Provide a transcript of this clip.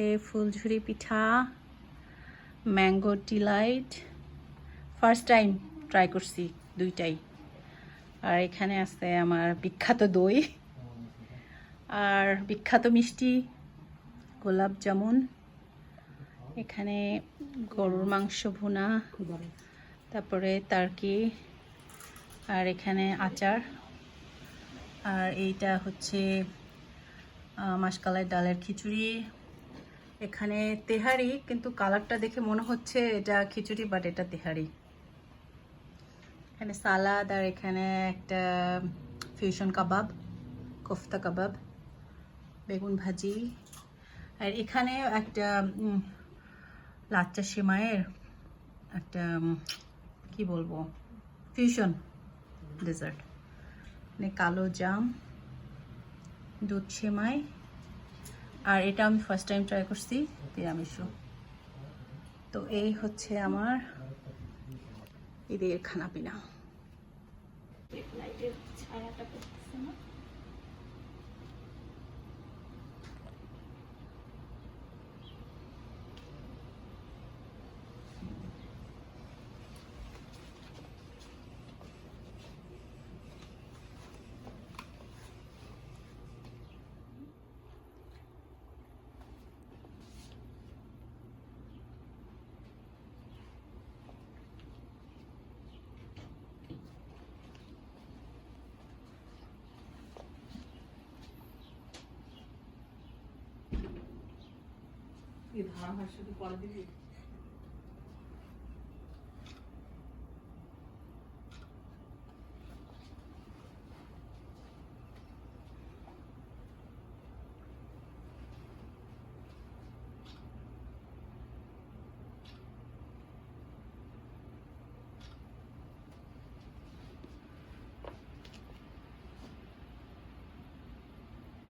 হচ্ছে ফুলঝুরি পিঠা mango delight first time try করছি দুইটাই। আর এখানে আছে আমার বিখ্যাত দই আর বিখ্যাত মিষ্টি গোলাপ জামুন। এখানে গরুর মাংস ভুনা তারপরে তারকি আর এখানে আচার। আর এইটা হচ্ছে আহ, মাসকালাই ডালের খিচুড়ি। এখানে তেহারি, কিন্তু কালারটা দেখে মনে হচ্ছে এটা খিচুড়ি বাট এটা তেহারি। এখানে সালাদ আর এখানে একটা ফিউশন কাবাব কোফতা কাবাব বেগুন ভাজি। আর এখানে একটা লাচ্চা সেমাইয়ের একটা কি বলব ফিউশন ডেজার্ট মানে কালো জাম, দুধ সেমাই আর এটা আমি ফার্স্ট টাইম ট্রাই করছি তিরামিসু তো এই হচ্ছে আমার ঈদের খানা পিনা ছায়াটা না? 给他还吃个瓜子